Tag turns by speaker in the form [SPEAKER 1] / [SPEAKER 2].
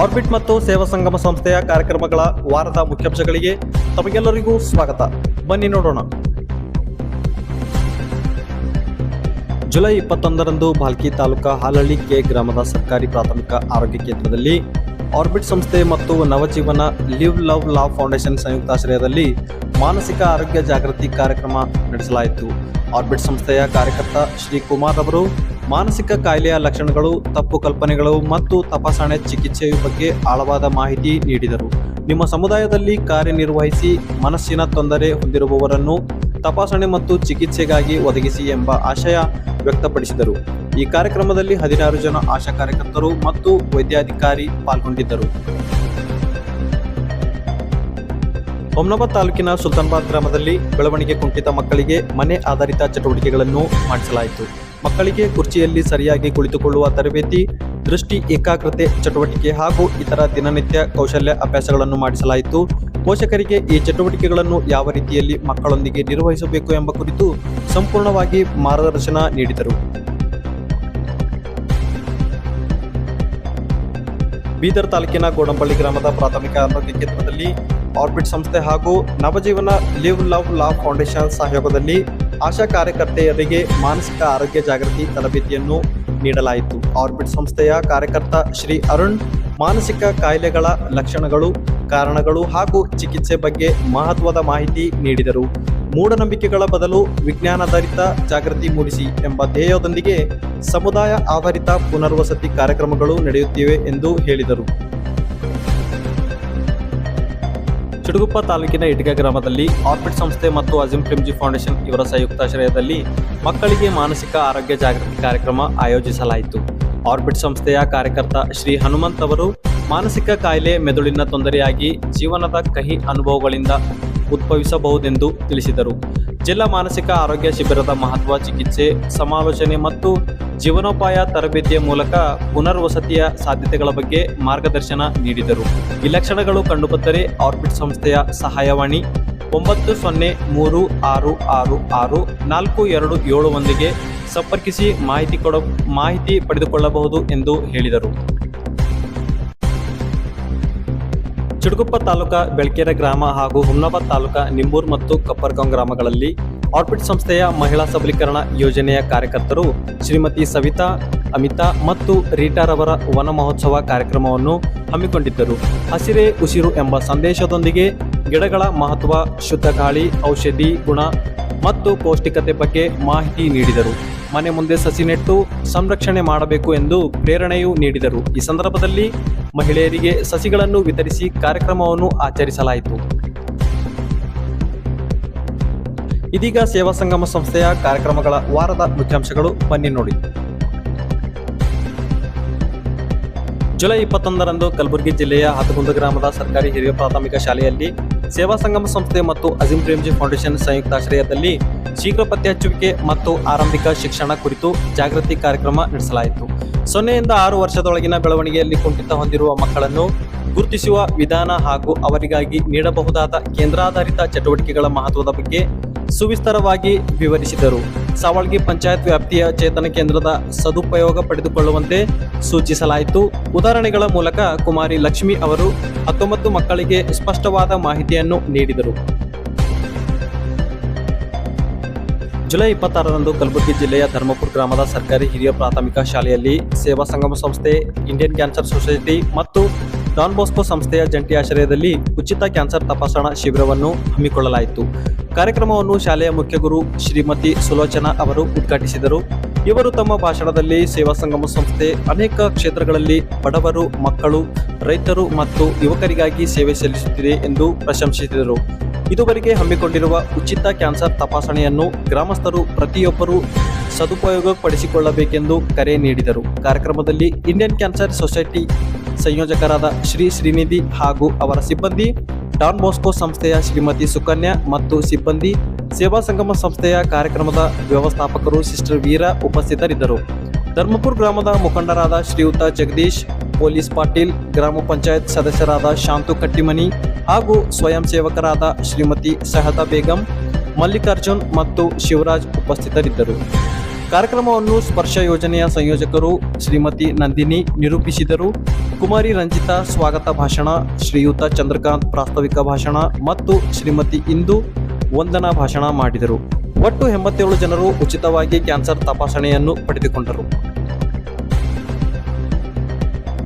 [SPEAKER 1] Orbit ಮತ್ತು ಸೇವಾ ಸಂಗಮ ಸಂಸ್ಥೆಯ ಕಾರ್ಯಕ್ರಮಗಳ ವಾರದ ಮುಖ್ಯಾಂಶಗಳಿಗೆ ತಮಗೆಲ್ಲರಿಗೂ ಸ್ವಾಗತ. ಬನ್ನಿ ನೋಡೋಣ. ಜುಲೈ ಇಪ್ಪತ್ತೊಂದರಂದು ಭಾಲ್ಕಿ ತಾಲೂಕಾ ಹಾಲಹಳ್ಳಿ ಕೆ ಗ್ರಾಮದ ಸರ್ಕಾರಿ ಪ್ರಾಥಮಿಕ ಆರೋಗ್ಯ ಕೇಂದ್ರದಲ್ಲಿ ಆರ್ಬಿಟ್ ಸಂಸ್ಥೆ ಮತ್ತು Navajeevana Live Love Laugh Foundation ಸಂಯುಕ್ತಾಶ್ರಯದಲ್ಲಿ ಮಾನಸಿಕ ಆರೋಗ್ಯ ಜಾಗೃತಿ ಕಾರ್ಯಕ್ರಮ ನಡೆಸಲಾಯಿತು. ಆರ್ಬಿಟ್ ಸಂಸ್ಥೆಯ ಕಾರ್ಯಕರ್ತ ಶ್ರೀ ಕುಮಾರ್ ಅವರು ಮಾನಸಿಕ ಕಾಯಿಲೆಯ ಲಕ್ಷಣಗಳು, ತಪ್ಪು ಕಲ್ಪನೆಗಳು ಮತ್ತು ತಪಾಸಣೆ ಚಿಕಿತ್ಸೆಯ ಬಗ್ಗೆ ಆಳವಾದ ಮಾಹಿತಿ ನೀಡಿದರು. ನಿಮ್ಮ ಸಮುದಾಯದಲ್ಲಿ ಕಾರ್ಯನಿರ್ವಹಿಸಿ ಮನಸ್ಸಿನ ತೊಂದರೆ ಹೊಂದಿರುವವರನ್ನು ತಪಾಸಣೆ ಮತ್ತು ಚಿಕಿತ್ಸೆಗಾಗಿ ಒದಗಿಸಿ ಎಂಬ ಆಶಯ ವ್ಯಕ್ತಪಡಿಸಿದರು. ಈ ಕಾರ್ಯಕ್ರಮದಲ್ಲಿ ಹದಿನಾರು ಜನ ಆಶಾ ಕಾರ್ಯಕರ್ತರು ಮತ್ತು ವೈದ್ಯಾಧಿಕಾರಿ ಪಾಲ್ಗೊಂಡಿದ್ದರು. ಹೊಮ್ನಾಬಾದ್ ತಾಲೂಕಿನ ಸುಲ್ತಾನ್ಬಾದ್ ಗ್ರಾಮದಲ್ಲಿ ಬೆಳವಣಿಗೆ ಕುಂಠಿತ ಮಕ್ಕಳಿಗೆ ಮನೆ ಆಧಾರಿತ ಚಟುವಟಿಕೆಗಳನ್ನು ಮಾಡಿಸಲಾಯಿತು. ಮಕ್ಕಳಿಗೆ ಕುರ್ಚಿಯಲ್ಲಿ ಸರಿಯಾಗಿ ಕುಳಿತುಕೊಳ್ಳುವ ತರಬೇತಿ, ದೃಷ್ಟಿ ಏಕಾಗ್ರತೆ, ಚಟುವಟಿಕೆ ಹಾಗೂ ಇತರ ದಿನನಿತ್ಯ ಕೌಶಲ್ಯ ಅಭ್ಯಾಸಗಳನ್ನು ಮಾಡಿಸಲಾಯಿತು. ಪೋಷಕರಿಗೆ ಈ ಚಟುವಟಿಕೆಗಳನ್ನು ಯಾವ ರೀತಿಯಲ್ಲಿ ಮಕ್ಕಳೊಂದಿಗೆ ನಿರ್ವಹಿಸಬೇಕು ಎಂಬ ಕುರಿತು ಸಂಪೂರ್ಣವಾಗಿ ಮಾರ್ಗದರ್ಶನ ನೀಡಿದರು. ಬೀದರ್ ತಾಲೂಕಿನ ಗೋಡಂಬಳ್ಳಿ ಗ್ರಾಮದ ಪ್ರಾಥಮಿಕ ಆರೋಗ್ಯ ಕೇಂದ್ರದಲ್ಲಿ ಆರ್ಬಿಟ್ ಸಂಸ್ಥೆ ಹಾಗೂ Navajeevana Live Love Laugh Foundation ಸಹಯೋಗದಲ್ಲಿ ಆಶಾ ಕಾರ್ಯಕರ್ತೆಯರಿಗೆ ಮಾನಸಿಕ ಆರೋಗ್ಯ ಜಾಗೃತಿ ತರಬೇತಿಯನ್ನು ನೀಡಲಾಯಿತು. ಆರ್ಬಿಟ್ ಸಂಸ್ಥೆಯ ಕಾರ್ಯಕರ್ತ ಶ್ರೀ ಅರುಣ್, ಮಾನಸಿಕ ಕಾಯಿಲೆಗಳ ಲಕ್ಷಣಗಳು, ಕಾರಣಗಳು ಹಾಗೂ ಚಿಕಿತ್ಸೆ ಬಗ್ಗೆ ಮಹತ್ವದ ಮಾಹಿತಿ ನೀಡಿದರು. ಮೂಢನಂಬಿಕೆಗಳ ಬದಲು ವಿಜ್ಞಾನಾಧಾರಿತ ಜಾಗೃತಿ ಮೂಡಿಸಿ ಎಂಬ ಧ್ಯೇಯದೊಂದಿಗೆ ಸಮುದಾಯ ಆಧಾರಿತ ಪುನರ್ವಸತಿ ಕಾರ್ಯಕ್ರಮಗಳು ನಡೆಯುತ್ತಿವೆ ಎಂದು ಹೇಳಿದರು. ಚಿಡುಗುಪ್ಪ ತಾಲೂಕಿನ ಇಟಗ ಗ್ರಾಮದಲ್ಲಿ ಆರ್ಬಿಟ್ ಸಂಸ್ಥೆ ಮತ್ತು ಅಜಿಂ ಪ್ರಿಮ್ಜಿ ಫೌಂಡೇಶನ್ ಇವರ ಸಂಯುಕ್ತಾಶ್ರಯದಲ್ಲಿ ಮಕ್ಕಳಿಗೆ ಮಾನಸಿಕ ಆರೋಗ್ಯ ಜಾಗೃತಿ ಕಾರ್ಯಕ್ರಮ ಆಯೋಜಿಸಲಾಯಿತು. ಆರ್ಬಿಟ್ ಸಂಸ್ಥೆಯ ಕಾರ್ಯಕರ್ತ ಶ್ರೀ ಹನುಮಂತ್ ಅವರು ಮಾನಸಿಕ ಕಾಯಿಲೆ, ಮೆದುಳಿನ ತೊಂದರೆಯಾಗಿ ಜೀವನದ ಕಹಿ ಅನುಭವಗಳಿಂದ ಉದ್ಭವಿಸಬಹುದೆಂದು ತಿಳಿಸಿದರು. ಜಿಲ್ಲಾ ಮಾನಸಿಕ ಆರೋಗ್ಯ ಶಿಬಿರದ ಮಹತ್ವ, ಚಿಕಿತ್ಸೆ, ಸಮಾಲೋಚನೆ ಮತ್ತು ಜೀವನೋಪಾಯ ತರಬೇತಿಯ ಮೂಲಕ ಪುನರ್ವಸತಿಯ ಸಾಧ್ಯತೆಗಳ ಬಗ್ಗೆ ಮಾರ್ಗದರ್ಶನ ನೀಡಿದರು. ಈ ಲಕ್ಷಣಗಳು ಕಂಡುಬಂದರೆ ಆರ್ಬಿಟ್ ಸಂಸ್ಥೆಯ ಸಹಾಯವಾಣಿ ಒಂಬತ್ತು ಸೊನ್ನೆ ಮೂರು ಆರು ಆರು ಆರು ನಾಲ್ಕು ಎರಡು ಏಳು ಒಂದಿಗೆ ಸಂಪರ್ಕಿಸಿ ಮಾಹಿತಿ ಕೊಡ, ಮಾಹಿತಿ ಪಡೆದುಕೊಳ್ಳಬಹುದು ಎಂದು ಹೇಳಿದರು. ಚಿಡುಗುಪ್ಪ ತಾಲೂಕಾ ಬೆಳ್ಕೆರೆ ಗ್ರಾಮ ಹಾಗೂ ಹುಮ್ನಾಬಾದ್ ತಾಲೂಕಾ ನಿಂಬೂರ್ ಮತ್ತು ಕಪ್ಪರ್ಗಾಂವ್ ಗ್ರಾಮಗಳಲ್ಲಿ ಆರ್ಪಿಟ್ ಸಂಸ್ಥೆಯ ಮಹಿಳಾ ಸಬಲೀಕರಣ ಯೋಜನೆಯ ಕಾರ್ಯಕರ್ತರು ಶ್ರೀಮತಿ ಸವಿತಾ, ಅಮಿತಾ ಮತ್ತು ರೀಟಾರವರ ವನ ಮಹೋತ್ಸವ ಕಾರ್ಯಕ್ರಮವನ್ನು ಹಮ್ಮಿಕೊಂಡಿದ್ದರು. ಹಸಿರೇ ಉಸಿರು ಎಂಬ ಸಂದೇಶದೊಂದಿಗೆ ಗಿಡಗಳ ಮಹತ್ವ, ಶುದ್ಧ ಗಾಳಿ, ಔಷಧಿ ಗುಣ ಮತ್ತು ಪೌಷ್ಟಿಕತೆ ಬಗ್ಗೆ ಮಾಹಿತಿ ನೀಡಿದರು. ಮನೆ ಮುಂದೆ ಸಸಿ ನೆಟ್ಟು ಸಂರಕ್ಷಣೆ ಮಾಡಬೇಕು ಎಂದು ಪ್ರೇರಣೆಯೂ ನೀಡಿದರು. ಈ ಸಂದರ್ಭದಲ್ಲಿ ಮಹಿಳೆಯರಿಗೆ ಸಸಿಗಳನ್ನು ವಿತರಿಸಿ ಕಾರ್ಯಕ್ರಮವನ್ನು ಆಚರಿಸಲಾಯಿತು. ಇದೀಗ ಸೇವಾ ಸಂಗಮ ಸಂಸ್ಥೆಯ ಕಾರ್ಯಕ್ರಮಗಳ ವಾರದ ಮುಖ್ಯಾಂಶಗಳು ಬನ್ನಿ ನೋಡಿ. ಜುಲೈ ಇಪ್ಪತ್ತೊಂದರಂದು ಕಲಬುರಗಿ ಜಿಲ್ಲೆಯ ಹತಗುಂದ ಗ್ರಾಮದ ಸರ್ಕಾರಿ ಹಿರಿಯ ಪ್ರಾಥಮಿಕ ಶಾಲೆಯಲ್ಲಿ ಸೇವಾ ಸಂಗಮ ಸಂಸ್ಥೆ ಮತ್ತು ಅಜಿಂ ಪ್ರೇಮ್ಜಿ ಫೌಂಡೇಶನ್ ಸಂಯುಕ್ತಾಶ್ರಯದಲ್ಲಿ ಶೀಘ್ರ ಪತ್ತೆ ಹಚ್ಚುವಿಕೆ ಮತ್ತು ಆರಂಭಿಕ ಶಿಕ್ಷಣ ಕುರಿತು ಜಾಗೃತಿ ಕಾರ್ಯಕ್ರಮ ನಡೆಸಲಾಯಿತು. ಸೊನ್ನೆಯಿಂದ ಆರು ವರ್ಷದೊಳಗಿನ ಬೆಳವಣಿಗೆಯಲ್ಲಿ ಕುಂಠಿತ ಹೊಂದಿರುವ ಮಕ್ಕಳನ್ನು ಗುರುತಿಸುವ ವಿಧಾನ ಹಾಗೂ ಅವರಿಗಾಗಿ ನೀಡಬಹುದಾದ ಕೇಂದ್ರಾಧಾರಿತ ಚಟುವಟಿಕೆಗಳ ಮಹತ್ವದ ಬಗ್ಗೆ ಸುವಿಸ್ತರವಾಗಿ ವಿವರಿಸಿದರು. ಸಾವಳ್ಗಿ ಪಂಚಾಯತ್ ವ್ಯಾಪ್ತಿಯ ಚೇತನ ಕೇಂದ್ರದ ಸದುಪಯೋಗ ಪಡೆದುಕೊಳ್ಳುವಂತೆ ಸೂಚಿಸಲಾಯಿತು. ಉದಾಹರಣೆಗಳ ಮೂಲಕ ಕುಮಾರಿ ಲಕ್ಷ್ಮಿ ಅವರು ಹತ್ತೊಂಬತ್ತು ಮಕ್ಕಳಿಗೆ ಸ್ಪಷ್ಟವಾದ ಮಾಹಿತಿಯನ್ನು ನೀಡಿದರು. ಜುಲೈ ಇಪ್ಪತ್ತಾರರಂದು ಕಲಬುರಗಿ ಜಿಲ್ಲೆಯ ಧರ್ಮಪುರ ಗ್ರಾಮದ ಸರ್ಕಾರಿ ಹಿರಿಯ ಪ್ರಾಥಮಿಕ ಶಾಲೆಯಲ್ಲಿ ಸೇವಾ ಸಂಗಮ ಸಂಸ್ಥೆ, ಇಂಡಿಯನ್ ಕ್ಯಾನ್ಸರ್ ಸೊಸೈಟಿ ಮತ್ತು ಡಾನ್ ಬೋಸ್ಕೋ ಸಂಸ್ಥೆಯ ಜಂಟಿ ಆಶ್ರಯದಲ್ಲಿ ಉಚಿತ ಕ್ಯಾನ್ಸರ್ ತಪಾಸಣಾ ಶಿಬಿರವನ್ನು ಹಮ್ಮಿಕೊಳ್ಳಲಾಯಿತು. ಕಾರ್ಯಕ್ರಮವನ್ನು ಶಾಲೆಯ ಮುಖ್ಯಗುರು ಶ್ರೀಮತಿ ಸುಲೋಚನಾ ಅವರು ಉದ್ಘಾಟಿಸಿದರು. ಇವರು ತಮ್ಮ ಭಾಷಣದಲ್ಲಿ ಸೇವಾ ಸಂಗಮ ಸಂಸ್ಥೆ ಅನೇಕ ಕ್ಷೇತ್ರಗಳಲ್ಲಿ ಬಡವರು, ಮಕ್ಕಳು, ರೈತರು ಮತ್ತು ಯುವಕರಿಗಾಗಿ ಸೇವೆ ಸಲ್ಲಿಸುತ್ತಿದೆ ಎಂದು ಪ್ರಶಂಸಿಸಿದರು. ಇದುವರೆಗೆ ಹಮ್ಮಿಕೊಂಡಿರುವ ಉಚಿತ ಕ್ಯಾನ್ಸರ್ ತಪಾಸಣೆಯನ್ನು ಗ್ರಾಮಸ್ಥರು ಪ್ರತಿಯೊಬ್ಬರು ಸದುಪಯೋಗಪಡಿಸಿಕೊಳ್ಳಬೇಕೆಂದು ಕರೆ ನೀಡಿದರು. ಕಾರ್ಯಕ್ರಮದಲ್ಲಿ ಇಂಡಿಯನ್ ಕ್ಯಾನ್ಸರ್ ಸೊಸೈಟಿ ಸಂಯೋಜಕರಾದ ಶ್ರೀ ಶ್ರೀನಿಧಿ ಹಾಗೂ ಅವರ ಸಿಬ್ಬಂದಿ ಡಾನ್ ಬೋಸ್ಕೋ ಸಂಸ್ಥೆಯ ಶ್ರೀಮತಿ ಸುಕನ್ಯಾ ಮತ್ತು ಸಿಬ್ಬಂದಿ ಸೇವಾ ಸಂಗಮ ಸಂಸ್ಥೆಯ ಕಾರ್ಯಕ್ರಮದ ವ್ಯವಸ್ಥಾಪಕರು ಸಿಸ್ಟರ್ ವೀರ ಉಪಸ್ಥಿತರಿದ್ದರು. ಧರ್ಮಪುರ ಗ್ರಾಮದ ಮುಖಂಡರಾದ ಶ್ರೀಯುತ ಜಗದೀಶ್, ಪೊಲೀಸ್ ಪಾಟೀಲ್, ಗ್ರಾಮ ಪಂಚಾಯತ್ ಸದಸ್ಯರಾದ ಶಾಂತು ಕಟ್ಟಿಮನಿ ಹಾಗೂ ಸ್ವಯಂ ಸೇವಕರಾದ ಶ್ರೀಮತಿ ಸಹದಾ ಬೇಗಂ, ಮಲ್ಲಿಕಾರ್ಜುನ್ ಮತ್ತು ಶಿವರಾಜ್ ಉಪಸ್ಥಿತರಿದ್ದರು. ಕಾರ್ಯಕ್ರಮವನ್ನು ಸ್ಪರ್ಶ ಯೋಜನೆಯ ಸಂಯೋಜಕರು ಶ್ರೀಮತಿ ನಂದಿನಿ ನಿರೂಪಿಸಿದರು. ಕುಮಾರಿ ರಂಜಿತಾ ಸ್ವಾಗತ ಭಾಷಣ, ಶ್ರೀಯುತ ಚಂದ್ರಕಾಂತ್ ಪ್ರಾಸ್ತಾವಿಕ ಭಾಷಣ ಮತ್ತು ಶ್ರೀಮತಿ ಇಂದು ವಂದನಾ ಭಾಷಣ ಮಾಡಿದರು. ಒಟ್ಟು ಎಂಬತ್ತೇಳು ಜನರು ಉಚಿತವಾಗಿ ಕ್ಯಾನ್ಸರ್ ತಪಾಸಣೆಯನ್ನು ಪಡೆದುಕೊಂಡರು.